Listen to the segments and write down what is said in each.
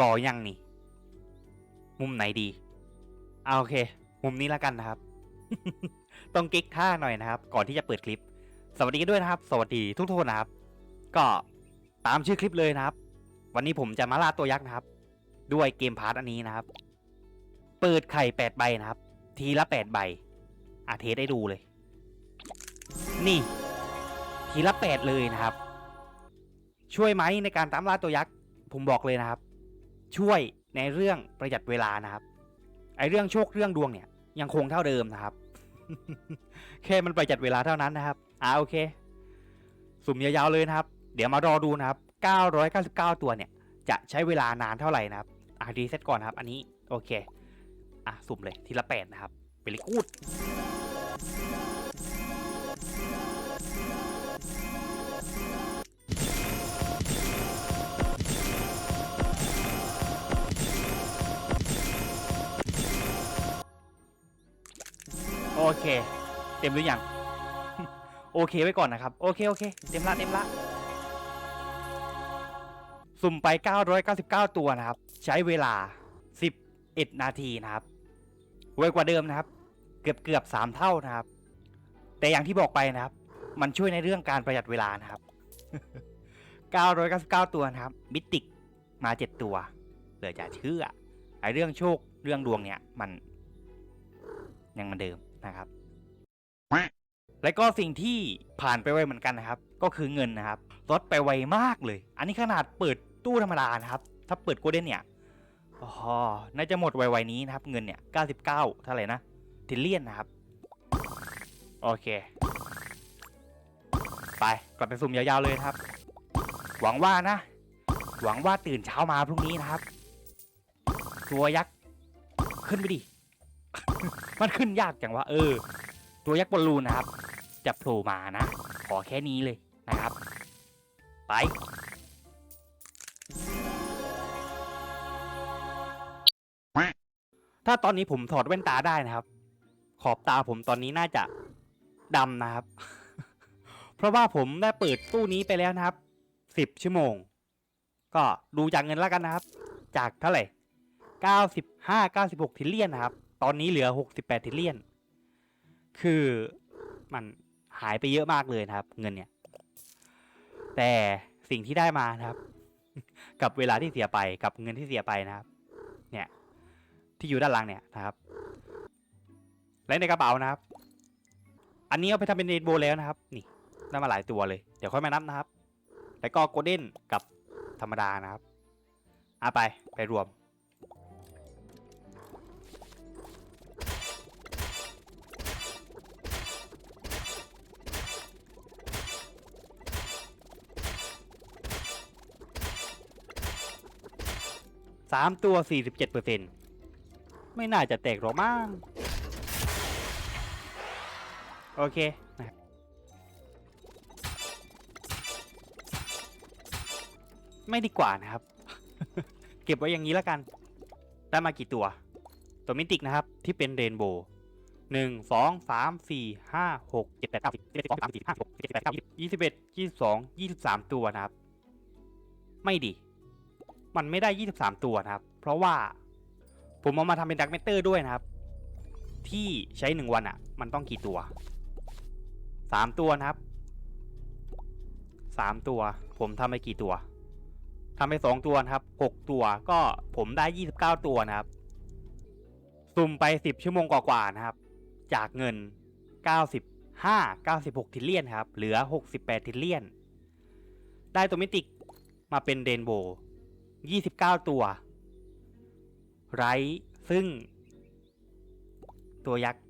รอยังนี่ มุมไหนดีเอาโอเค มุมนี้แล้วกันนะครับ ต้องกิ๊กท่าหน่อยนะครับ ก่อนที่จะเปิดคลิป สวัสดีกันด้วยนะครับ สวัสดีทุกๆคนนะครับ ก็ตามชื่อคลิปเลยนะครับ วันนี้ผมจะมาล่าตัวยักษ์นะครับ ด้วยเกมพาร์ทอันนี้นะครับ เปิดไข่แปดใบนะครับ ทีละแปดใบอาเทสได้ดูเลย นี่ ทีละแปดเลยนะครับ ช่วยไหมในการตามล่าตัวยักษ์ผมบอกเลยนะครับ ช่วยในเรื่องประหยัดเวลานะครับ ไอเรื่องโชคเรื่องดวงเนี่ย ยังคงเท่าเดิมนะครับ แค่มันประหยัดเวลาเท่านั้นนะครับ อ่าโอเค สุ่มยาวๆเลยนะครับ เดี๋ยวมารอดูนะครับ 999 ตัวเนี่ย จะใช้เวลานานเท่าไหร่นะครับ อะรีเซ็ตก่อนนะครับ อันนี้โอเค อะสุ่มเลยทีละแปดนะครับเลิกูด เค เต็มหรือยัง โอเคไว้ก่อนนะครับ โอเคโอเค เต็มละเต็มละ สุ่มไป 999 ตัวนะครับ ใช้เวลา 11 นาทีนะครับไวกว่าเดิมนะครับ เกือบเกือบ3เท่านะครับ แต่อย่างที่บอกไปนะครับ มันช่วยในเรื่องการประหยัดเวลานะครับ 999 ตัวนะครับ มิติกมา 7 ตัวเหลือจะเชื่อไอเรื่องโชคเรื่องดวงเนี่ยมันยังเหมือนเดิม นะครับ และก็สิ่งที่ผ่านไปไวเหมือนกันนะครับ ก็คือเงินนะครับลดไปไวมากเลย อันนี้ขนาดเปิดตู้ธรรมดานะครับ ถ้าเปิดโกลเด้นเนี่ยอ๋อน่าจะหมดไวๆนี้นะครับ เงินเนี่ย 99เท่าไหร่นะทิลเลียนนะครับ โอเค ไปกลับไปสุ่มยาวๆเลยนะครับ หวังว่านะ หวังว่าตื่นเช้ามาพรุ่งนี้นะครับ ตัวยักษ์ ขึ้นไปดิ มันขึ้นยากจังวะเออ ตัวยักษ์บอลลูนนะครับ จะโผล่มานะ ขอแค่นี้เลยนะครับ ไป ถ้าตอนนี้ผมถอดแว่นตาได้นะครับ ขอบตาผมตอนนี้น่าจะดำนะครับ เพราะว่าผมได้เปิดตู้นี้ไปแล้วนะครับสิบชั่วโมง ก็ดูจากเงินแล้วกันนะครับ จากเท่าไหร่เก้าสิบห้าเก้าสิบหกทิลเลียนนะครับ ตอนนี้เหลือหกสิบแปดทิเลียน คือมันหายไปเยอะมากเลยนะครับ เงินเนี่ย แต่สิ่งที่ได้มานะครับ กับเวลาที่เสียไปกับเงินที่เสียไปนะครับ เนี่ย ที่อยู่ด้านหลังเนี่ยนะครับ และในกระเป๋านะครับ อันนี้เอาไปทำเป็นเรนโบว์แล้วนะครับ นี่ได้มาหลายตัวเลย เดี๋ยวค่อยมานับนะครับ แล้วก็โกลเด้นกับธรรมดานะครับเอาไปไปรวม สามตัวสี่สิบเจ็ดเปอร์เซ็นต์ไม่น่าจะแตกหรอกมั้งโอเคนะไม่ดีกว่านะครับ เก็บไว้อย่างนี้แล้วกัน ได้มากี่ตัว ตัวมิติกนะครับ ที่เป็นเรนโบว์หนึ่งสองสามสี่ห้าหกเจ็ดแปดเก้าสิบสิบเอ็ดสิบสองสิบสามสี่ห้าหกเจ็ดแปดเก้ายี่สิบยี่สิบเอ็ดยี่สิบสองยี่สิบสามตัวนะครับ ไม่ดี มันไม่ได้ 23 ตัวนะครับ เพราะว่าผมเอามาทำเป็นดักเมเตอร์ด้วยนะครับ ที่ใช้ 1 วันอะ่ะ มันต้องกี่ตัว 3 ตัวนะครับ 3 ตัว ผมทำไปกี่ตัวทำไป 2 ตัวนะครับ 6 ตัวก็ผมได้ 29 ตัวนะครับ สุ่มไป 10 ชั่วโมงกว่าๆนะครับ จากเงิน 95 96 ทิลเลียนครับ เหลือ 68 ทิลเลียน ได้ตัวมิติกมาเป็นเรนโบ 29 ตัว ไรซึ่ง ตัวยักษ์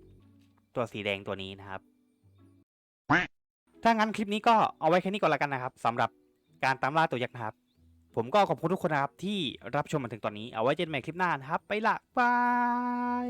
ตัวสีแดงตัวนี้นะครับ ถ้างั้นคลิปนี้ก็เอาไว้แค่นี้ก่อนละกันนะครับสำหรับการตามล่าตัวยักษ์นะครับ ผมก็ขอบคุณทุกคนนะครับที่รับชมมาถึงตอนนี้ เอาไว้เจอกันใหม่คลิปหน้านะครับ ไปละบาย